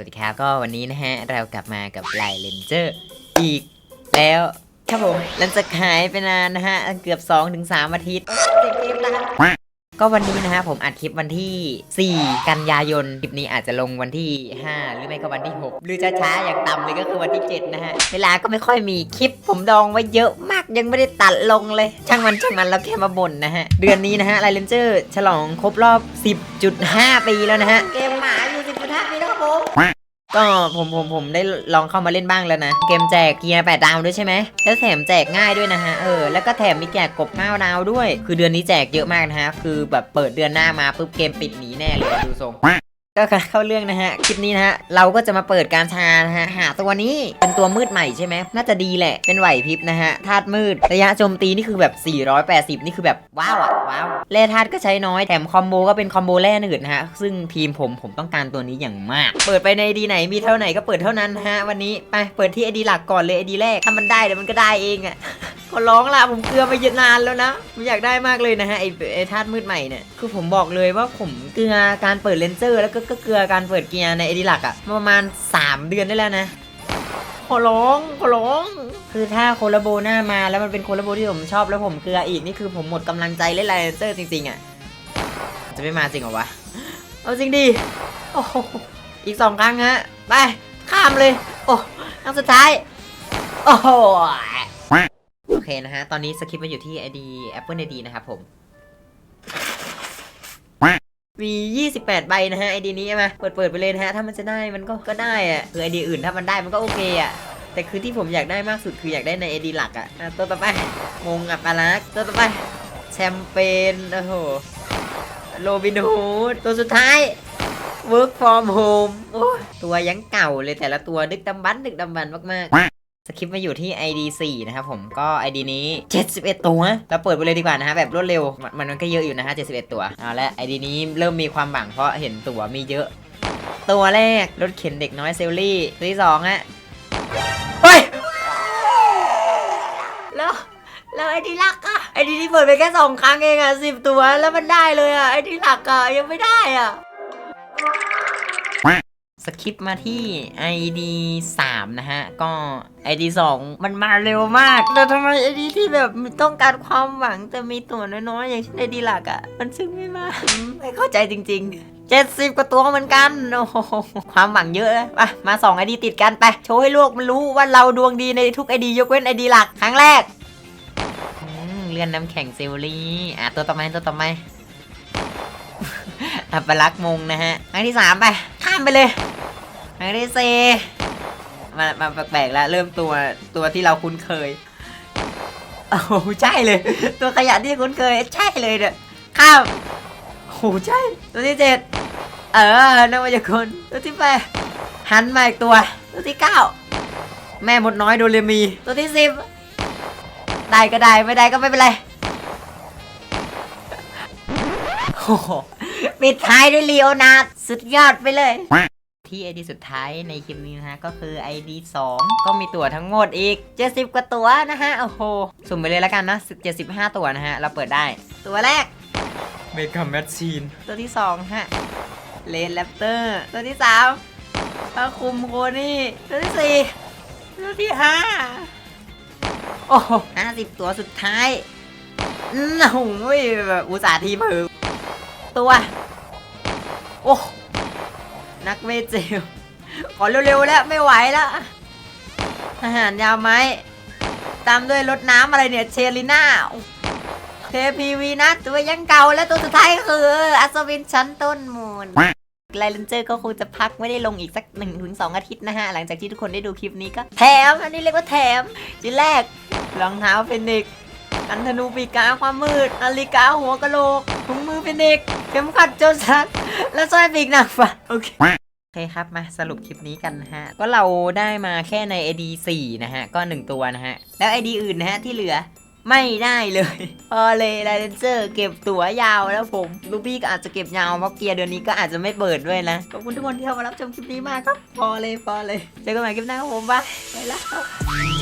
สวัสดีครับ ก็วันนี้นะฮะ เรากลับมากับไลเลนเจอร์อีกแล้วครับผมหลังจากหายไปนานนะฮะ เกือบ 2-3 อาทิตย์ก็วันนี้นะฮะผมอัดคลิปวันที่ 4 กันยายน คลิปนี้อาจจะลงวันที่ 5 หรือไม่ก็วันที่ 6 หรือช้าๆอย่างต่ำเลยก็คือวันที่ 7 นะฮะ เวลาก็ไม่ค่อยมีคลิป ผมดองไว้เยอะมากยังไม่ได้ตัดลงเลย ช่างมันช่างมันเราแค่มาบ่นนะฮะ เดือนนี้นะฮะไลเลนเจอร์ฉลองครบรอบ 10.5 ปีแล้วนะฮะเกมหมาอยู่ 10.5 ปีแล้วครับผม ก็ผมผมผมได้ลองเข้ามาเล่นบ้างแล้วนะ เกมแจกเกียร์แปดดาวด้วยใช่ไหมแล้วแถมแจกง่ายด้วยนะฮะเออแล้วก็แถมมีแจกกบเก้าดาวด้วย คือเดือนนี้แจกเยอะมากนะฮะคือแบบเปิดเดือนหน้ามาปุ๊บเกมปิดหนีแน่เลยดูทรง ก็เข้าเรื่องนะฮะ คลิปนี้นะฮะ เราก็จะมาเปิดการชานะฮะ หาตัวนี้เป็นตัวมืดใหม่ใช่ไหม น่าจะดีแหละ เป็นไหวพริบนะฮะ ธาตุมืด ระยะโจมตีนี่คือแบบ 480 นี่คือแบบ ว้าวอะว้าว แร่ธาตุก็ใช้น้อย แถมคอมโบก็เป็นคอมโบแร่หนืดนะฮะ ซึ่งทีมผมผมต้องการตัวนี้อย่างมาก เปิดไปในดีไหนมีเท่าไหนก็เปิดเท่านั้นนะฮะ วันนี้ไปเปิดที่ไอดีหลักก่อนเลยไอดีแรกถ้ามันได้เดี๋ยวมันก็ได้เองอะ ขอร้องละผมเกลือไปเยอะนานแล้วนะผมอยากได้มากเลยนะฮะไอไอธาตุมืดใหม่เนี่ยคือผมบอกเลยว่าผมเกลือการเปิดเลนเซอร์ แล้วก็ก็เกลือการเปิดเกียร์ในไอดีหลักอะประมาณ 3 เดือนได้แล้วนะ ขอร้องขอร้องคือถ้าโคลาโบหน้ามาแล้วมันเป็นโคลาโบที่ผมชอบแล้วผมเกลืออีกนี่คือผมหมดกำลังใจเล่นไลเลนเซอร์จริงๆอะจะไม่มาจริงเหรอวะเอาจริงดิโอ้อีกสองครั้งฮะไปข้ามเลย โอ้ครั้งสุดท้าย โอ้โหโอ เคนะฮะ ตอนนี้สคริปต์มาอยู่ที่ ID Apple ID นะครับผม มี 28 ใบนะฮะ ID นี้มาเปิดเปิดไปเลยนะฮะ ถ้ามันจะได้มันก็ก็ได้อะคือ ID อื่นถ้ามันได้มันก็โอเคอะแต่คือที่ผมอยากได้มากสุดคืออยากได้ใน ID หลักอะอะตัวต่อไปมงอัปปาลักตัวต่อไปแชมเปญโอ้โหโรบินฮูดตัวสุดท้าย Work from home โอ้ยตัวยังเก่าเลยแต่ละตัวดึกดำบันดึกดำบันมากๆ สคริปต์มาอยู่ที่ ID 4 นะครับผมก็ ID นี้ 71 ตัวเราเปิดไปเลยดีกว่านะฮะแบบรวดเร็วมันมันก็เยอะอยู่นะฮะ71 ตัวเอาละ ID นี้เริ่มมีความหวังเพราะเห็นตัวมีเยอะ ตัวแรกรถเข็นเด็กน้อยเซลลี่ตัวที่สองฮะเฮ้ยแล้วแล้วไอ้ที่หลักอะไอ้ที่เปิดไปแค่สองครั้งเองอะสิบตัวแล้วมันได้เลยอะไอ้ที่หลักอะยังไม่ได้อะส คริปมาที่ ID 3 นะฮะ ก็ ID 2 มันมาเร็วมาก แต่ทำไม ID ที่แบบต้องการความหวังแต่มีตัวน้อยๆ อย่างเช่น ID หลักอะ่ะ มันซึ่งไม่มา ไม่เข้าใจจริง ๆ70กว่าตัวเหมือนกัน โอ้โหความหวังเยอะนะไปมาสอง ID ติดกันไป โชว์ให้โลกมันรู้ว่าเราดวงดีในทุก ID ยกเว้น ID หลัก ครั้งแรก เลื่อนน้ำแข็งเซลลี่อะตัวต่อไปตัวต่อไปอัปลักษ์มงนะฮะ ครั้งที่สามไป ข้ามไปเลย ครั้งที่สี่มามาแปลกๆแล้วเริ่มตัวตัวที่เราคุ้นเคยโอ้ใช่เลย ตัวขยะที่คุ้นเคย ใช่เลยเนี่ยข้ามโอ้ใช่ ตัวที่เจ็ดเออนวายคนตัวที่แปดหันมาอีกตัว ตัวที่เก้าแม่มดน้อยโดเรมี ตัวที่สิบได้ก็ได้ไม่ได้ก็ไม่เป็นไรโอ้โหปิดท้ายด้วยลีโอนาร์ดสุดยอดไปเลย ที่ ID สุดท้ายในคลิปนี้นะฮะ ก็คือ ID 2 ก็มีตั๋วทั้งหมดอีก 70 กว่าตั๋วนะฮะ โอ้โห สุ่มไปเลยแล้วกันนะ75 ตั๋วนะฮะ เราเปิดได้ ตัวแรก เมกาแมชชีน ตัวที่2ฮะเลนแรปเตอร์ ตัวที่3พาคุมโคนี่ ตัวที่ 4 ตัวที่ 5 โอ้โห50 ตัวสุดท้ายอืมโอ้โหแบบอุตส่าห์ทีมือตัว โอ้ นักเวทเจลขอเร็วๆแล้วไม่ไหวแล้วทหารยาวไม้ ตามด้วยรถน้ำอะไรเนี่ยเชลิน่าเทพีวีนะตัวยังเก่าแล้วตัวสุดท้ายคืออัศวินชั้นต้นมูลไลเลนเจอร์ก็คงจะพักไม่ได้ลงอีกสัก1นถึงสอาทิตย์นะฮะ หลังจากที่ทุกคนได้ดูคลิปนี้ก็แถม อันนี้เรียกว่าแถมชิ้นแรกรองเท้าเฟนิก ซ์อันธนูปีกาความมืดนาฬิกาหัวกะโหลกถุงมือเฟนิกซ์เข็มขัดโจรสลัดและสร้อยปีกนางฟ้าโอเคโอเคครับ มาสรุปคลิปนี้กันนะฮะ ก็เราได้มาแค่ใน ID 4 นะฮะ ก็ 1 ตัวนะฮะ แล้ว ID อื่นนะฮะ ที่เหลือไม่ได้เลย พอเลยไลเดนเซอร์เก็บตัวยาวแล้วผมลูกพี่ก็อาจจะเก็บยาวเพราะเกียร์เดือนนี้ก็อาจจะไม่เปิดด้วยนะ ขอบคุณทุกคนที่เข้ามารับชมคลิปนี้มากครับ พอเลยพอเลย เจอกันใหม่คลิปหน้าครับผมบายไปแล้ว